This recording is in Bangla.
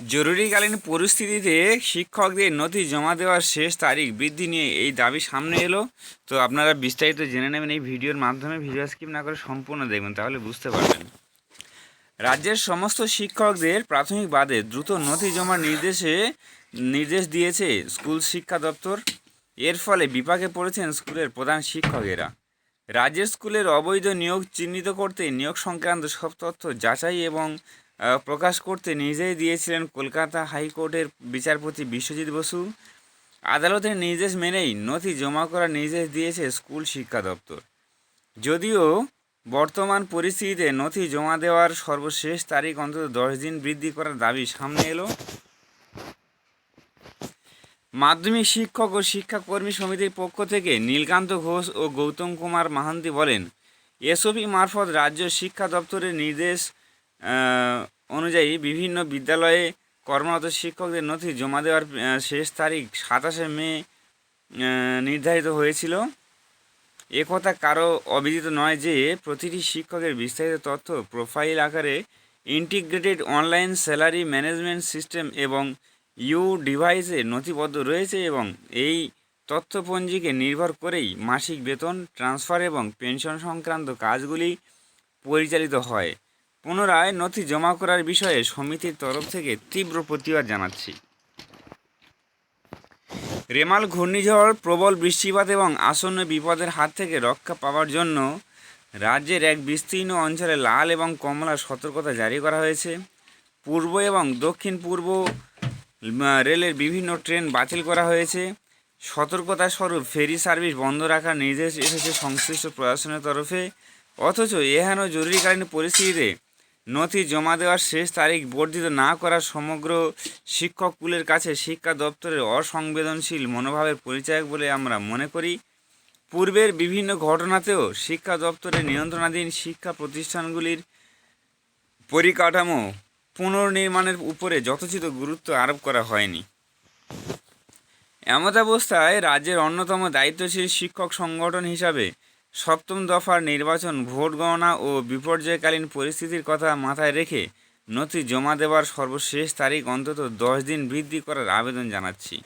জরুরিকালীন পরিস্থিতিতে শিক্ষকদের নথি জমা দেওয়ার শেষ তারিখ বৃদ্ধি নিয়ে এই দাবি সামনে এলো। তো আপনারা বিস্তারিত জেনে নেবেন এই ভিডিওর মাধ্যমে। ভিডিও স্কিপ না করে সম্পূর্ণ দেখবেন, তাহলে বুঝতে পারবেন। রাজ্যের সমস্ত শিক্ষকদের প্রাথমিক বাদে দ্রুত নথি জমার নির্দেশে নির্দেশ দিয়েছে স্কুল শিক্ষা দপ্তর। এর ফলে বিপাকে পড়েছেন স্কুলের প্রধান শিক্ষকেরা। রাজ্যের স্কুলের অবৈধ নিয়োগ চিহ্নিত করতে নিয়োগ সংক্রান্ত সব তথ্য যাচাই এবং প্রকাশ করতে নিজেই দিয়েছিলেন কলকাতা হাইকোর্টের বিচারপতি বিশ্বজিৎ বসু। আদালতের নির্দেশ মেনেই নথি জমা করার নির্দেশ দিয়েছে স্কুল শিক্ষা দপ্তর। যদিও বর্তমান পরিস্থিতিতে নথি জমা দেওয়ার সর্বশেষ তারিখ অন্তত দশ দিন বৃদ্ধি করার দাবি সামনে এলো। মাধ্যমিক শিক্ষক ও শিক্ষাকর্মী সমিতির পক্ষ থেকে নীলকান্ত ঘোষ ও গৌতম কুমার মাহান্তি বলেন, এসওপি মারফত রাজ্য শিক্ষা দপ্তরের নির্দেশ অনুযায়ী বিভিন্ন বিদ্যালয়ে কর্মরত শিক্ষকদের নথি জমা দেওয়ার শেষ তারিখ সাতাশে মে নির্ধারিত হয়েছিল। একথা কারও অবিদিত নয় যে প্রতিটি শিক্ষকের বিস্তারিত তথ্য, প্রোফাইল আকারে integrated online salary management system এবং ইউ ডিভাইসে নথিবদ্ধ রয়েছে এবং এই তথ্যপঞ্জিকে নির্ভর করেই মাসিক বেতন, ট্রান্সফার এবং পেনশন সংক্রান্ত কাজগুলি পরিচালিত হয়। পুনরায় নথি জমা করার বিষয়ে সমিতির তরফ থেকে তীব্র প্রতিবাদ জানাচ্ছি। রেমাল ঘূর্ণিঝড়, প্রবল বৃষ্টিপাত এবং আসন্ন বিপদের হাত থেকে রক্ষা পাওয়ার জন্য রাজ্যের এক বিস্তীর্ণ অঞ্চলে লাল এবং কমলা সতর্কতা জারি করা হয়েছে। পূর্ব এবং দক্ষিণ পূর্ব রেলের বিভিন্ন ট্রেন বাতিল করা হয়েছে। সতর্কতা স্বরূপ ফেরি সার্ভিস বন্ধ রাখার নির্দেশ এসেছে সংশ্লিষ্ট প্রশাসনের তরফে। অথচ এহেন জরুরিকালীন পরিস্থিতিতে নথি জমা দেওয়ার শেষ তারিখ বর্ধিত না করা সমগ্র শিক্ষক কুলের কাছে শিক্ষা দপ্তরের অসংবেদনশীল মনোভাবের পরিচায়ক বলে আমরা মনে করি। পূর্বের বিভিন্ন ঘটনাতেও শিক্ষা দপ্তরের নিয়ন্ত্রণাধীন শিক্ষা প্রতিষ্ঠানগুলির পরিকাঠামো পুনর্নির্মাণের উপরে যথোচিত গুরুত্ব আরোপ করা হয়নি। এমতাবস্থায় রাজ্যের অন্যতম দায়িত্বশীল শিক্ষক সংগঠন হিসাবে সপ্তম দফার নির্বাচন, ভোট গণনা ও বিপর্যয়কালীন পরিস্থিতির কথা মাথায় রেখে নথি জমা দেওয়ার সর্বশেষ তারিখ অন্তত দশ দিন বৃদ্ধি করার আবেদন জানাচ্ছি।